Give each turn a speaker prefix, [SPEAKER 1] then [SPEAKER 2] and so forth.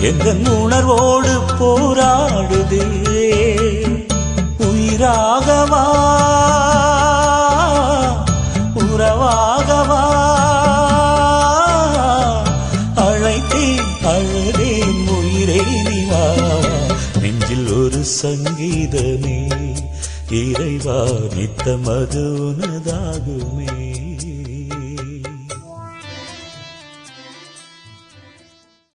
[SPEAKER 1] எந்த உணர்வோடு போராடுதே? உயிராகவா? உறவாகவா? அழைத்தேன் அழுதேன் உயிரே நிவா? நெஞ்சில் ஒரு சங்கீதமே இறைவா நித்தமது உனதாகுமே.